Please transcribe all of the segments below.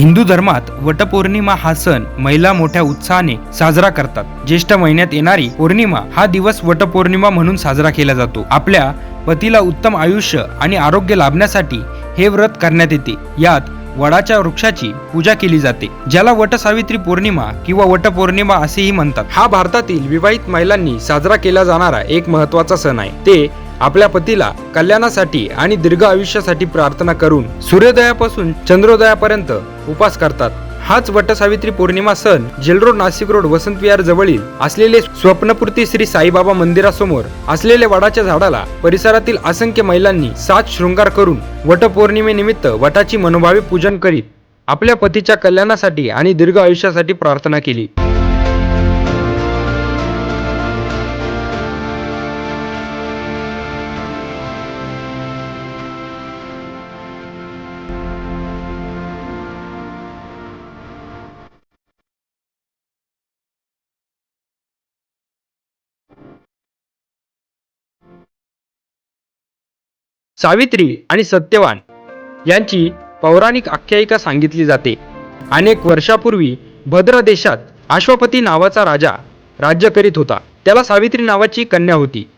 हिंदू धर्मात वटपौर्णिमा हा सण महिला मोठ्या उत्साहाने साजरा करतात. ज्येष्ठ महिन्यात येणारी पौर्णिमा हा दिवस वटपौर्णिमा म्हणून साजरा केला जातो. आपल्या पतीला उत्तम आयुष्य आणि आरोग्य लाभण्यासाठी हे व्रत करण्यात येते. यात वडाच्या वृक्षाची पूजा केली जाते ज्याला वटसावित्री पौर्णिमा किंवा वटपौर्णिमा असेही म्हणतात. हा भारतातील विवाहित महिलांनी साजरा केला जाणारा एक महत्त्वाचा सण आहे. ते आपल्या पतीला कल्याणासाठी आणि दीर्घ आयुष्यासाठी प्रार्थना करून सूर्योदयापासून चंद्रोदयापर्यंत उपास करतात. हाच वटसावित्री पौर्णिमा सण jail road Nashik road Vasant Vihar जवळील असलेले स्वप्नपूर्ती श्री साईबाबा मंदिरासमोर असलेल्या वडाच्या झाडाला परिसरातील असंख्य महिलांनी सात शृंगार करून वटपौर्णिमेनिमित्त वटाची मनोभावे पूजन करीत आपल्या पतीच्या कल्याणासाठी आणि दीर्घ आयुष्यासाठी प्रार्थना केली. सावित्री आणि सत्यवान यांची पौराणिक आख्यायिका सांगितली जाते. अनेक वर्षापूर्वी भद्र देशात अश्वपती नावाचा राजा राज्य करीत होता. त्याला सावित्री नावाची कन्या होती.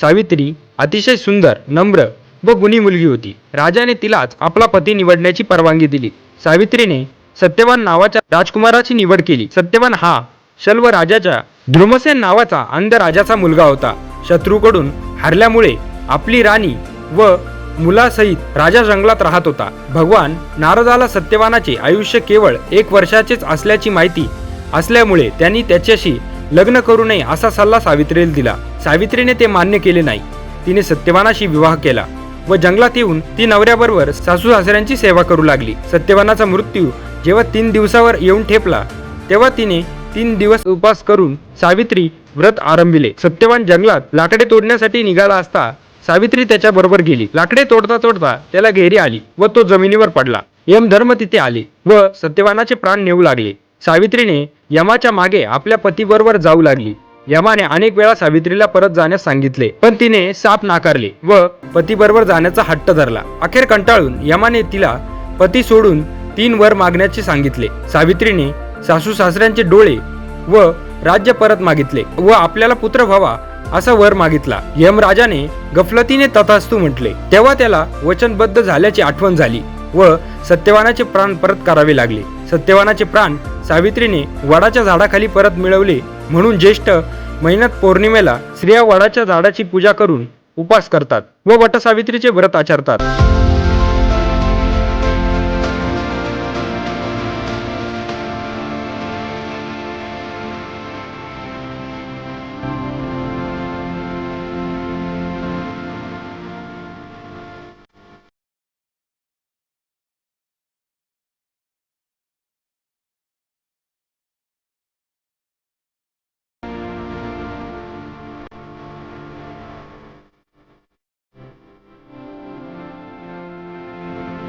सावित्री अतिशय सुंदर नम्र व गुणी मुलगी होती. राजाने तिलाच आपला पती निवडण्याची परवानगी दिली. सावित्रीने सत्यवान नावाच्या राजकुमाराची निवड केली. सत्यवान हा शल्व राजाच्या ध्रुमसेन नावाचा अंध राजाचा मुलगा होता. शत्रूकडून हरल्यामुळे आपली राणी व मुलासहित राजा जंगलात राहत होता. भगवान नारदाला सत्यवानाचे आयुष्य केवळ एक वर्षाचेच असल्याची माहिती असल्यामुळे त्यांनी त्याच्याशी लग्न करू नये असा सल्ला सावित्रीला दिला. सावित्रीने ते मान्य केले नाही. तिने सत्यवानाशी विवाह केला व जंगलात येऊन ती नवऱ्याबरोबर सासू सासऱ्यांची सेवा करू लागली. सत्यवानाचा मृत्यू जेव्हा तीन दिवसावर येऊन ठेपला तेव्हा तिने तीन दिवस उपास करून सावित्री व्रत आरंभिले. सत्यवान जंगलात लाकडे तोडण्यासाठी निघाला असता सावित्री त्याच्याबरोबर गेली. लाकडे तोडता तोडता त्याला घेरी आली व तो जमिनीवर पडला. यम धर्म तिथे आले व सत्यवानाचे प्राण नेऊ लागले. सावित्रीने यमाच्या मागे आपल्या पतीबरोबर जाऊ लागली. यमाने अनेक वेळा सावित्रीला परत जाण्यास सांगितले पण तिने साप नाकारले व पतीबरोबर जाण्याचा हट्ट धरला. अखेर कंटाळून यमाने तिला पती सोडून तीन वर मागण्याचे सांगितले. सावित्रीने सासू सासऱ्यांचे डोळे व राज्य परत मागितले व आपल्याला पुत्र व्हावा असा वर मागितला. यमराजाने गफलतीने तथास्तू म्हटले तेव्हा त्याला वचनबद्ध झाल्याची आठवण झाली व सत्यवानाचे प्राण परत करावे लागले. सत्यवानाचे प्राण सावित्रीने वडाच्या झाडाखाली परत मिळवले म्हणून ज्येष्ठ महिन्यात पौर्णिमेला स्त्रिया वडाच्या झाडाची पूजा करून उपास करतात व वटसावित्रीचे व्रत आचरतात.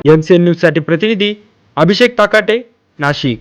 एमसीएन न्यूजसाठी प्रतिनिधी अभिषेक ताकाटे नाशिक.